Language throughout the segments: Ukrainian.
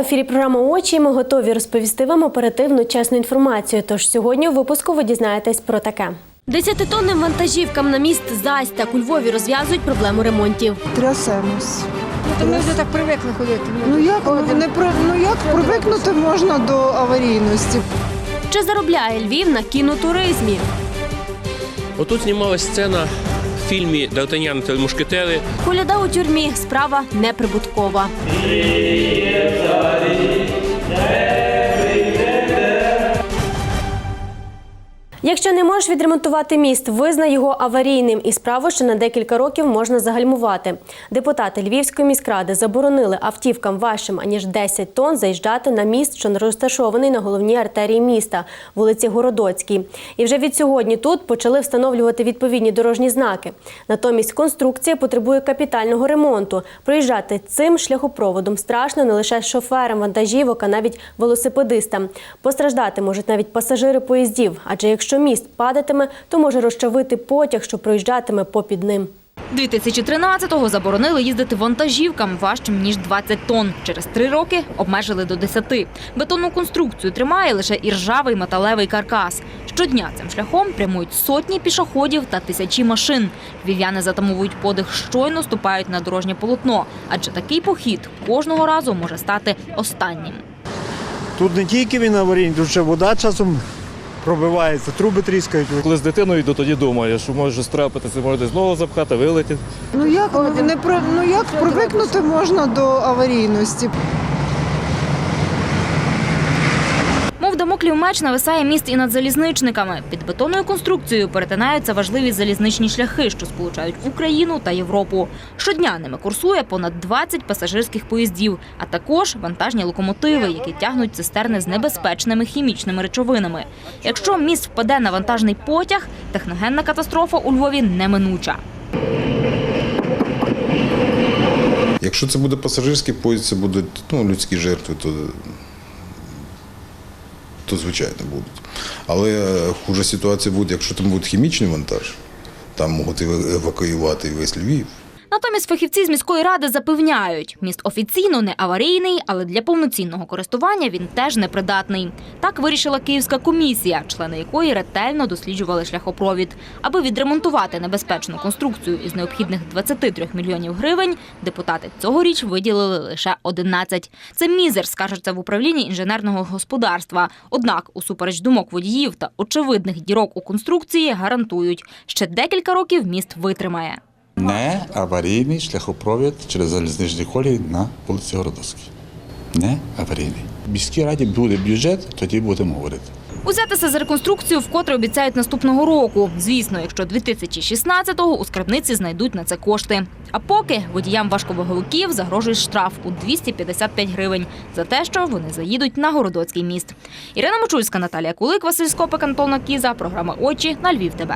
В ефірі програма Очі. Ми готові розповісти вам оперативну чесну інформацію. Тож сьогодні у випуску ви дізнаєтесь про таке. Десятитонним вантажівкам на міст Застяк у Львові розв'язують проблему ремонтів. Трясемось. То ми вже так привикли ходити. Ну як не про ну як привикнути можна до аварійності? Чи заробляє Львів на кінотуризмі? Отут знімалась сцена фільмі Д'Артаньян та мушкетери. Коляда у тюрмі справа неприбуткова. Якщо не можеш відремонтувати міст, визнай його аварійним і справу ще на декілька років можна загальмувати. Депутати Львівської міськради заборонили автівкам важчим аніж 10 тонн заїжджати на міст, що розташований на головній артерії міста, вулиці Городоцькій. І вже від сьогодні тут почали встановлювати відповідні дорожні знаки. Натомість конструкція потребує капітального ремонту. Проїжджати цим шляхопроводом страшно не лише шоферам вантажівок, а навіть велосипедистам. Постраждати можуть навіть пасажири поїздів, адже якщо міст падатиме, то може розчавити потяг, що проїжджатиме попід ним. 2013-го заборонили їздити вантажівкам важчим ніж 20 тонн. Через три роки обмежили до 10. Бетонну конструкцію тримає лише іржавий металевий каркас. Щодня цим шляхом прямують сотні пішоходів та тисячі машин. Львів'яни затамовують подих, щойно ступають на дорожнє полотно, адже такий похід кожного разу може стати останнім. Тут не тільки він аварійний, тут ще вода часом пробивається, труби тріскають. Коли з дитиною йду, тоді думаю, що може страпитися, може десь знову запхати, вилетіти. Ну як не про ну як привикнути можна до аварійності? Дамоклів меч нависає міст і над залізничниками. Під бетонною конструкцією перетинаються важливі залізничні шляхи, що сполучають Україну та Європу. Щодня ними курсує понад 20 пасажирських поїздів, а також вантажні локомотиви, які тягнуть цистерни з небезпечними хімічними речовинами. Якщо міст впаде на вантажний потяг, техногенна катастрофа у Львові неминуча. Якщо це буде пасажирський поїзд, це будуть ну, людські жертви, то, то звичайно будуть. Але е, хуже ситуація буде, якщо там буде хімічний вантаж, там можуть ева- евакуювати весь Львів. Натомість фахівці з міської ради запевняють, міст офіційно не аварійний, але для повноцінного користування він теж непридатний. Так вирішила київська комісія, члени якої ретельно досліджували шляхопровід. Аби відремонтувати небезпечну конструкцію із необхідних 23 мільйонів гривень, депутати цьогоріч виділили лише 11. Це мізер, скажеться в управлінні інженерного господарства. Однак, усупереч думок водіїв та очевидних дірок у конструкції, гарантують, ще декілька років міст витримає. Не аварійний шляхопровід через залізничні колії на вулиці Городоцькій. Не аварійний. В міській раді буде бюджет, тоді будемо говорити. Узятися за реконструкцію вкотре обіцяють наступного року. Звісно, якщо 2016-го у скарбниці знайдуть на це кошти. А поки водіям важковаговиків загрожує штраф у 255 гривень за те, що вони заїдуть на Городоцький міст. Ірина Мочульська, Наталія Кулик, Василь Скопик, Антона Кіза. Програма Очі на Львів. ТБ.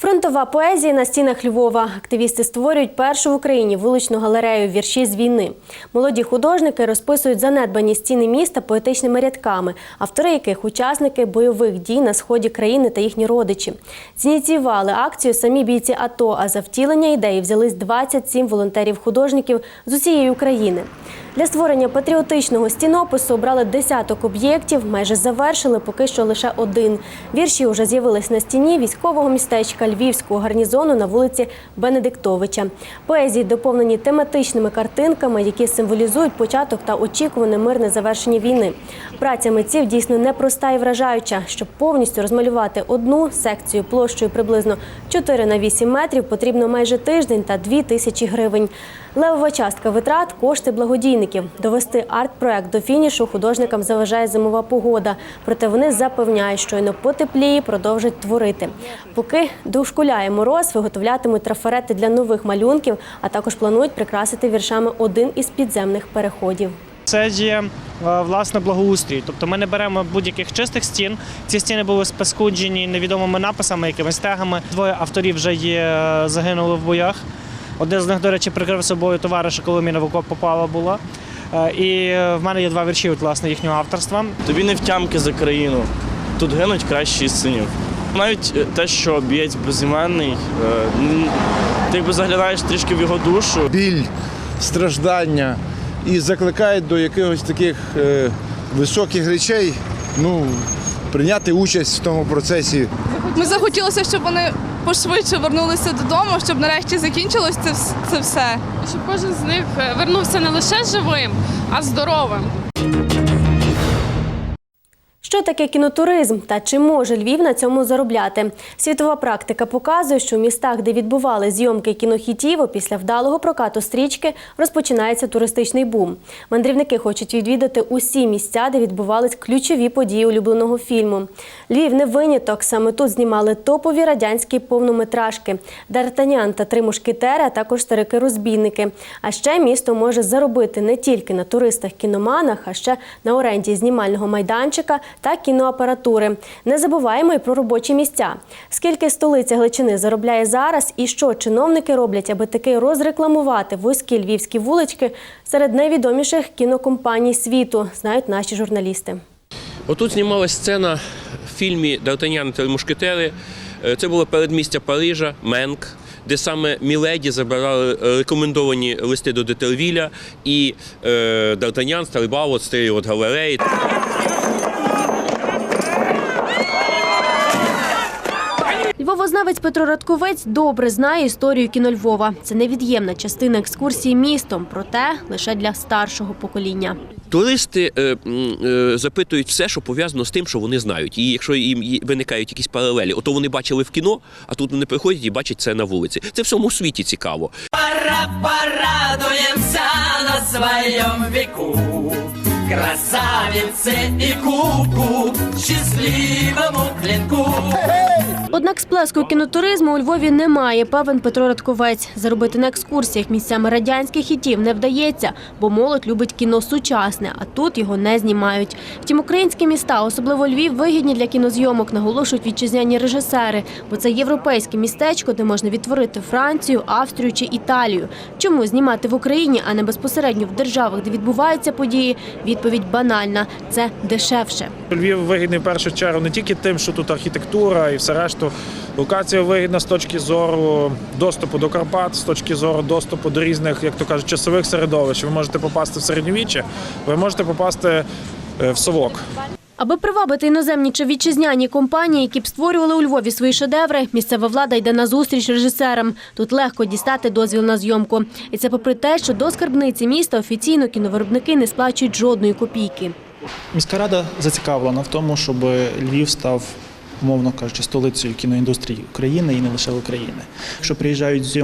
Фронтова поезія на стінах Львова. Активісти створюють першу в Україні вуличну галерею вірші з війни. Молоді художники розписують занедбані стіни міста поетичними рядками, автори яких учасники бойових дій на сході країни та їхні родичі. Зініціювали акцію самі бійці АТО, а за втілення ідеї взялись 27 волонтерів-художників з усієї України. Для створення патріотичного стінопису обрали десяток об'єктів, майже завершили поки що лише один. Вірші вже з'явились на стіні військового містечка Львівського гарнізону на вулиці Бенедиктовича. Поезії доповнені тематичними картинками, які символізують початок та очікуване мирне завершення війни. Праця митців дійсно непроста і вражаюча. Щоб повністю розмалювати одну секцію площею приблизно 4 на 8 метрів, потрібно майже тиждень та 2 тисячі гривень. Левова частка витрат кошти благодійників. Довести арт-проект до фінішу художникам заважає зимова погода. Проте вони запевняють, що щойно потепліє, продовжать творити. Поки дошкуляє мороз, виготовлятимуть трафарети для нових малюнків, а також планують прикрасити віршами один із підземних переходів. Це є е, власне благоустрій. Тобто ми не беремо будь-яких чистих стін. Ці стіни були спаскуджені невідомими написами, якимись тегами. Двоє авторів вже є е, загинули в боях. Один з них, до речі, прикрив собою товариша, коли міна в окоп попала була. Е, І е, в мене є два вірші, от, власне, їхнього авторства. Тобі не втямки за країну. Тут гинуть кращі синів. Навіть е, те, що б'єць безіменний, ти якби заглядаєш трішки в його душу. Біль, страждання, і закликають до якихось таких е, високих речей, ну, прийняти участь в тому процесі. Ми захотілося, щоб вони пошвидше вернулися додому, щоб нарешті закінчилось це, це все. щоб кожен з них е, вернувся не лише живим, а здоровим. Що таке кінотуризм та чи може Львів на цьому заробляти? Світова практика показує, що в містах, де відбували зйомки кінохітів, після вдалого прокату стрічки розпочинається туристичний бум. Мандрівники хочуть відвідати усі місця, де відбувались ключові події улюбленого фільму. Львів не виняток. Саме тут знімали топові радянські повнометражки Д'Артанян та три мушкетери, а також старики-розбійники. А ще місто може заробити не тільки на туристах-кіноманах, а ще на оренді знімального майданчика та кіноапаратури. Не забуваємо і про робочі місця. Скільки столиця Гличини заробляє зараз, і що чиновники роблять, аби таки розрекламувати вузькі львівські вулички серед найвідоміших кінокомпаній світу, знають наші журналісти. Отут знімалася сцена в фільмі Д'Артанян та мушкетери. Е, Це було передмістя Парижа, Менк, де саме Міледі забирали е, рекомендовані листи до Детервіля і е, Д'Артанян, стрибав от з тієї галереї. Львовознавець Петро Радковець добре знає історію кіно Львова. Це невід'ємна частина екскурсії містом, проте лише для старшого покоління. Туристи е, е, запитують все, що пов'язано з тим, що вони знають. І якщо їм виникають якісь паралелі, ото вони бачили в кіно, а тут вони приходять і бачать це на вулиці. Це в всьому світі цікаво. Порадуемся на своем веку Красавице и куку Счастливому клинку Однак сплеску кінотуризму у Львові немає, певен Петро Радковець. Заробити на екскурсіях місцями радянських хітів не вдається, бо молодь любить кіно сучасне, а тут його не знімають. Втім, українські міста, особливо Львів, вигідні для кінозйомок, наголошують вітчизняні режисери, бо це європейське містечко, де можна відтворити Францію, Австрію чи Італію. Чому знімати в Україні, а не безпосередньо в державах, де відбуваються події? Відповідь банальна це дешевше. Львів вигідний в першу чергу не тільки тим, що тут архітектура і все решту. Локація вигідна з точки зору доступу до Карпат, з точки зору доступу до різних, як то кажуть, часових середовищ. Ви можете попасти в середньовіччя, ви можете попасти е, в совок. Аби привабити іноземні чи вітчизняні компанії, які б створювали у Львові свої шедеври, місцева влада йде на зустріч режисерам. Тут легко дістати дозвіл на зйомку. І це попри те, що до скарбниці міста офіційно кіновиробники не сплачують жодної копійки. Міська рада зацікавлена в тому, щоб Львів став, умовно кажучи, столицею кіноіндустрії України і не лише України. Якщо приїжджають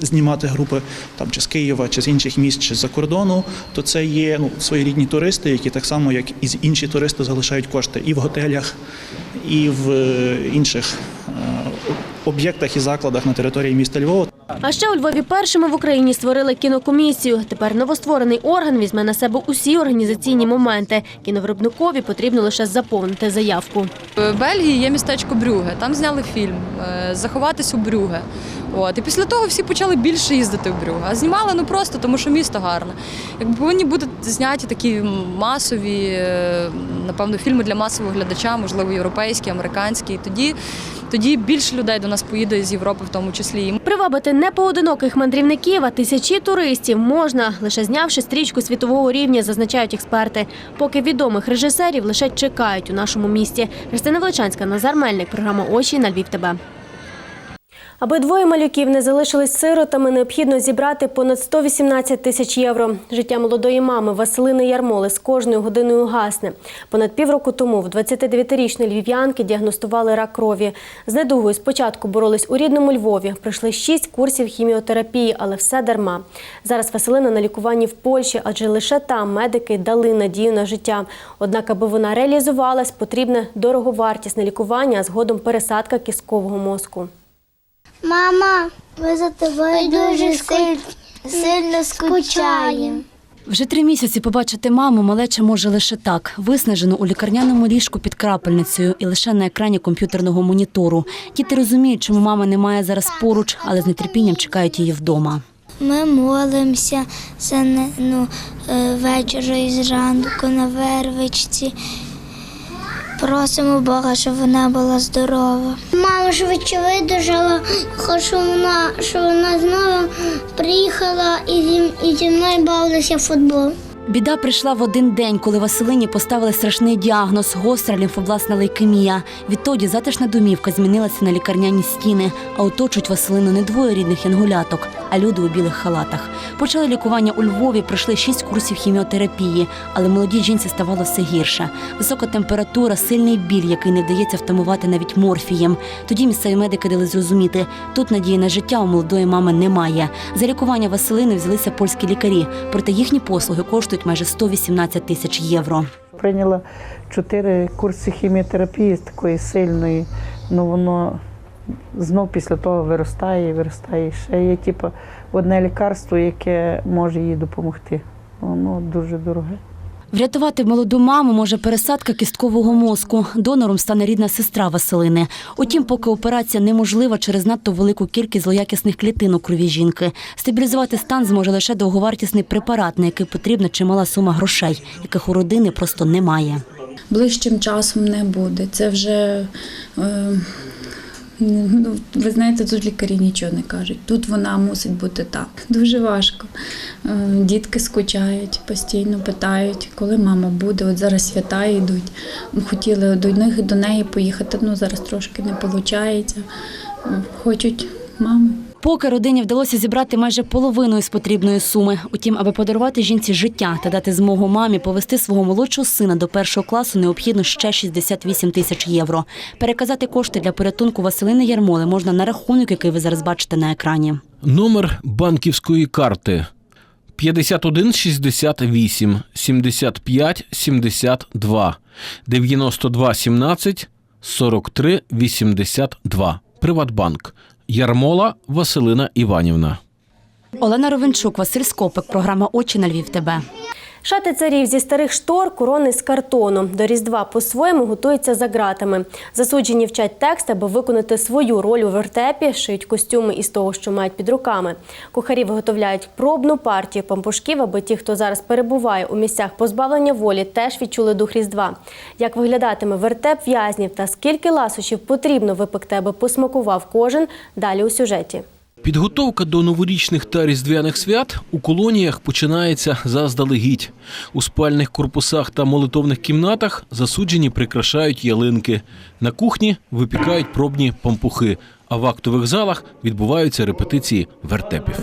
знімати групи там чи з Києва, чи з інших міст, чи з-за кордону, то це є ну, своєрідні туристи, які так само, як і інші туристи, залишають кошти і в готелях, і в е, інших е, об'єктах і закладах на території міста Львова. А ще у Львові першими в Україні створили кінокомісію. Тепер новостворений орган візьме на себе усі організаційні моменти. Кіновиробникові потрібно лише заповнити заявку. В Бельгії є містечко Брюге. Там зняли фільм е, Заховатись у Брюге. От і після того всі почали більше їздити в Брюге. А знімали ну просто тому, що місто гарне. Якби повинні бути зняті такі масові, е, напевно, фільми для масового глядача, можливо, європейські, американські. І тоді, тоді більше людей до нас поїде з Європи, в тому числі. Привабити не поодиноких мандрівників, а тисячі туристів можна, лише знявши стрічку світового рівня, зазначають експерти. Поки відомих режисерів лише чекають у нашому місті. Христина Величанська, Назар Мельник, програма Очі на Львів. ТБ. Аби двоє малюків не залишились сиротами, необхідно зібрати понад 118 тисяч євро. Життя молодої мами Василини Ярмоли з кожною годиною гасне. Понад півроку тому в 29-річної львів'янки діагностували рак крові. З недугою спочатку боролись у рідному Львові. Пройшли шість курсів хіміотерапії, але все дарма. Зараз Василина на лікуванні в Польщі, адже лише там медики дали надію на життя. Однак, аби вона реалізувалась, потрібне дороговартісне лікування, а згодом пересадка кісткового мозку. Мама, ми за тобою дуже сильно, сильно скучаємо. Вже три місяці побачити маму малеча може лише так, виснажену у лікарняному ліжку під крапельницею і лише на екрані комп'ютерного монітору. Діти розуміють, чому мами немає зараз поруч, але з нетерпінням чекають її вдома. Ми молимося за не- ну, вечора і зранку на вервичці. Просимо Бога, щоб вона була здорова. Мама швидше видужала, хочу вона, що вона знову приїхала і зі, і зі мною бавилася в футбол. Біда прийшла в один день, коли Василині поставили страшний діагноз гостра лімфобласна лейкемія. Відтоді затишна домівка змінилася на лікарняні стіни, а оточують Василину не двоє рідних янгуляток, а люди у білих халатах. Почали лікування у Львові, пройшли шість курсів хіміотерапії, але молодій жінці ставало все гірше. Висока температура, сильний біль, який не вдається втамувати навіть морфієм. Тоді місцеві медики дали зрозуміти, тут надії на життя у молодої мами немає. За лікування Василини взялися польські лікарі, проте їхні послуги коштують майже 118 тисяч євро. Прийняла чотири курси хіміотерапії з такої сильної. Ну воно знов після того виростає, і виростає. Ще є типу, одне лікарство, яке може їй допомогти. Воно дуже дороге. Врятувати молоду маму може пересадка кісткового мозку. Донором стане рідна сестра Василини. Утім, поки операція неможлива через надто велику кількість злоякісних клітин у крові жінки. Стабілізувати стан зможе лише довговартісний препарат, на який потрібна чимала сума грошей, яких у родини просто немає. ближчим часом не буде. Це вже, е, ну, ви знаєте, тут лікарі нічого не кажуть. Тут вона мусить бути так. Дуже важко. Е, Дітки скучають, постійно питають, коли мама буде. От зараз свята йдуть. Хотіли до них до неї поїхати, ну зараз трошки не виходить. Хочуть мами. Поки родині вдалося зібрати майже половину із потрібної суми. Утім, аби подарувати жінці життя та дати змогу мамі повести свого молодшого сина до першого класу, необхідно ще 68 тисяч євро. Переказати кошти для порятунку Василини Ярмоли можна на рахунок, який ви зараз бачите на екрані. Номер банківської карти 51 68 75 72 92 17 43 82. Приватбанк. Ярмола Василина Іванівна. Олена Ровенчук, Василь Скопик, програма Очі на Львів. ТБ. Шати царів зі старих штор, корони з картону. До Різдва по-своєму готуються за ґратами. Засуджені вчать текст, аби виконати свою роль у вертепі, шиють костюми із того, що мають під руками. Кухарі виготовляють пробну партію пампушків, аби ті, хто зараз перебуває у місцях позбавлення волі, теж відчули дух Різдва. Як виглядатиме вертеп в'язнів та скільки ласощів потрібно випекти, аби посмакував кожен, далі у сюжеті. Підготовка до новорічних та різдвяних свят у колоніях починається заздалегідь. У спальних корпусах та молитовних кімнатах засуджені прикрашають ялинки. На кухні випікають пробні пампухи, а в актових залах відбуваються репетиції вертепів.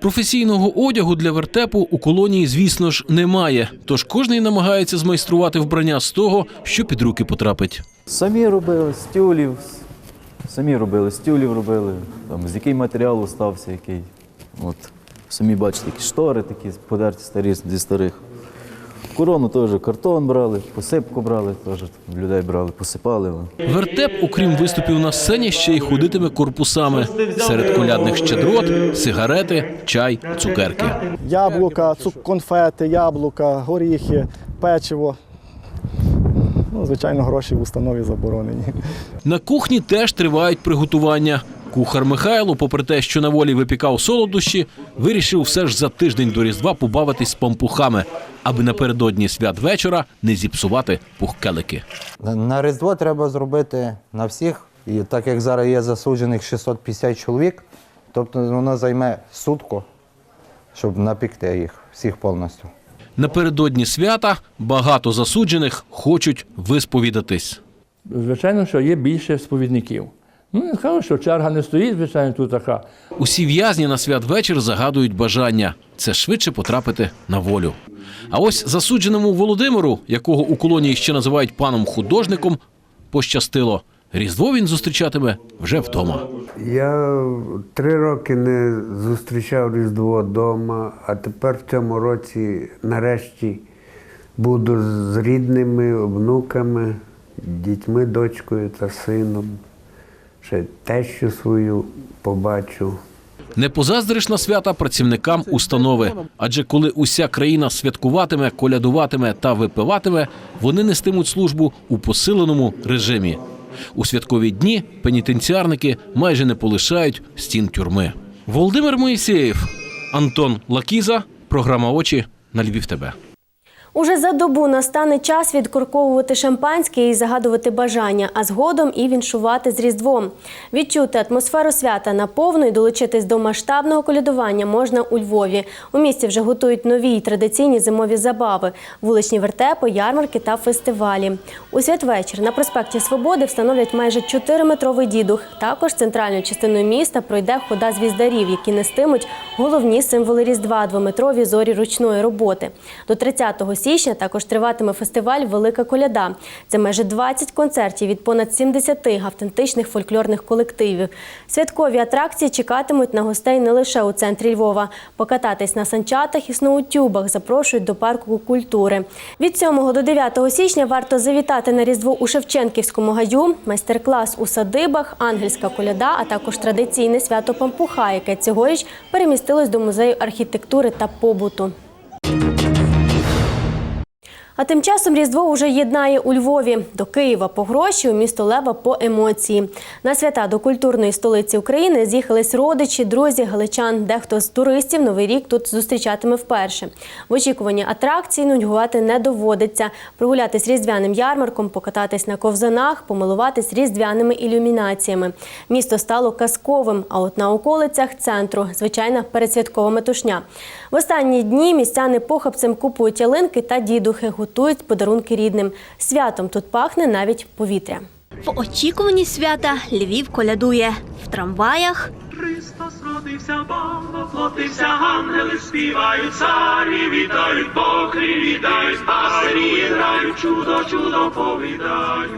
Професійного одягу для вертепу у колонії, звісно ж, немає. Тож кожний намагається змайструвати вбрання з того, що під руки потрапить. Самі робили з тюлів, самі робили, з тюлів робили, там, з який матеріал стався, який. От. Самі бачите, які штори такі подерті старі зі старих. Корону теж картон брали, посипку брали, теж людей брали, посипали. Вертеп, окрім виступів на сцені, ще й ходитиме корпусами. Серед колядних щедрот, сигарети, чай, цукерки. Яблука, цук, конфети, яблука, горіхи, печиво. Ну, звичайно, гроші в установі заборонені. На кухні теж тривають приготування. Кухар Михайло, попри те, що на волі випікав солодощі, вирішив все ж за тиждень до Різдва побавитись з пампухами, аби напередодні свят вечора не зіпсувати пухкелики. На Різдво треба зробити на всіх, і так як зараз є засуджених 650 чоловік, тобто воно займе сутку, щоб напікти їх всіх повністю. Напередодні свята багато засуджених хочуть висповідатись. Звичайно, що є більше сповідників. Ну, не скажу, що черга не стоїть, звичайно, тут така. Усі в'язні на святвечір загадують бажання це швидше потрапити на волю. А ось засудженому Володимиру, якого у колонії ще називають паном художником, пощастило. Різдво він зустрічатиме вже вдома. Я три роки не зустрічав Різдво вдома, а тепер в цьому році нарешті буду з рідними, внуками, дітьми, дочкою та сином. Ще тещу свою побачу. Не позаздриш на свята працівникам установи. Адже коли уся країна святкуватиме, колядуватиме та випиватиме, вони нестимуть службу у посиленому режимі. У святкові дні пенітенціарники майже не полишають стін тюрми. Володимир Моїсеєв, Антон Лакіза, програма Очі на Львів ТБ. Уже за добу настане час відкорковувати шампанське і загадувати бажання, а згодом і віншувати з Різдвом. Відчути атмосферу свята наповну і долучитись до масштабного колядування можна у Львові. У місті вже готують нові й традиційні зимові забави, вуличні вертепи, ярмарки та фестивалі. У святвечір на проспекті Свободи встановлять майже 4-метровий дідух. Також центральною частиною міста пройде хода звіздарів, які нестимуть головні символи Різдва двометрові зорі ручної роботи. До 30 січня також триватиме фестиваль Велика коляда. Це майже 20 концертів від понад 70 автентичних фольклорних колективів. Святкові атракції чекатимуть на гостей не лише у центрі Львова. Покататись на санчатах і сноутюбах запрошують до парку культури. Від 7 до 9 січня варто завітати на Різдво у Шевченківському гаю, майстер-клас у садибах, ангельська коляда, а також традиційне свято Пампуха, яке цьогоріч перемістилось до музею архітектури та побуту. А тим часом Різдво уже єднає у Львові до Києва по гроші, у місто Лева по емоції. На свята до культурної столиці України з'їхались родичі, друзі, галичан. Дехто з туристів новий рік тут зустрічатиме вперше. В очікуванні атракцій нудьгувати не доводиться. Прогулятись різдвяним ярмарком, покататись на ковзанах, помилуватись різдвяними ілюмінаціями. Місто стало казковим, а от на околицях центру звичайна передсвяткова метушня. В останні дні містяни похапцем купують ялинки та дідухи, готують подарунки рідним. Святом тут пахне навіть повітря. В очікуванні свята Львів колядує в трамваях, Христос родився, Бог воплотився, ангели співають, царі вітають, покрі вітають, пасарі грають, чудо, чудо повідають.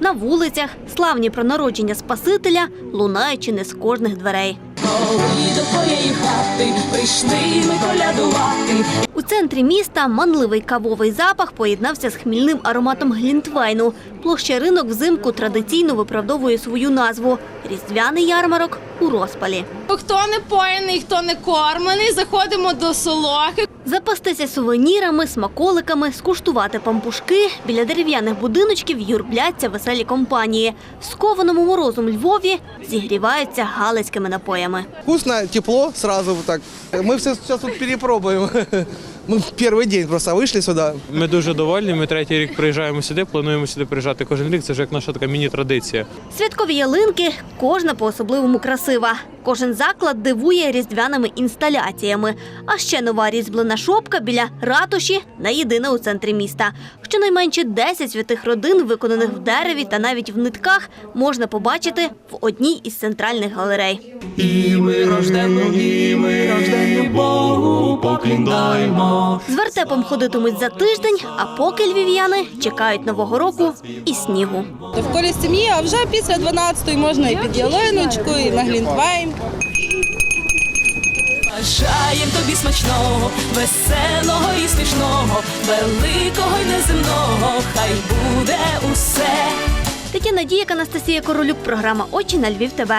на вулицях, славні про народження Спасителя, лунаючи не з кожних дверей. До твоєї хати прийшли ми колядувати. У центрі міста манливий кавовий запах поєднався з хмільним ароматом глінтвейну. Площа ринок взимку традиційно виправдовує свою назву Різдвяний ярмарок у розпалі. Хто не поєний, хто не кормлений, заходимо до солохи. Запастися сувенірами, смаколиками, скуштувати пампушки. Біля дерев'яних будиночків юрбляться веселі компанії. Скованому морозом Львові зігріваються галицькими напоями Вкусно, тепло сразу так. Мы все сейчас тут перепробуем. Мы первый день просто вышли сюда. Ми дуже довольні. Ми третій рік приїжджаємо сюди, плануємо сюди приїжджати кожен рік. Це ж як наша така міні-традиція. Святкові ялинки кожна по-особливому красива. Кожен заклад дивує різдвяними інсталяціями. А ще нова різьблена шопка біля ратуші не єдина у центрі міста. Щонайменше 10 святих родин, виконаних в дереві та навіть в нитках, можна побачити в одній із центральних галерей. І ми рожденну, і ми рожденну Богу покліндаємо. З вертепом ходитимуть за тиждень, а поки львів'яни чекають нового року і снігу. В колі сім'ї, а вже після 12-ї можна і під ялиночку, і на глінтвейн. Бажаєм тобі смачного, веселого і смішного, великого й неземного, хай буде усе. Тетяна Діяк, Анастасія Королюк, програма Очі на Львів ТВ.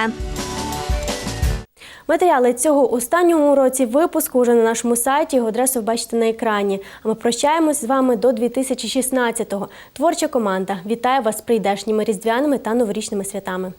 Матеріали цього останнього році випуску вже на нашому сайті. Його адресу бачите на екрані. А ми прощаємось з вами до 2016-го. Творча команда вітає вас з прийдешніми різдвяними та новорічними святами.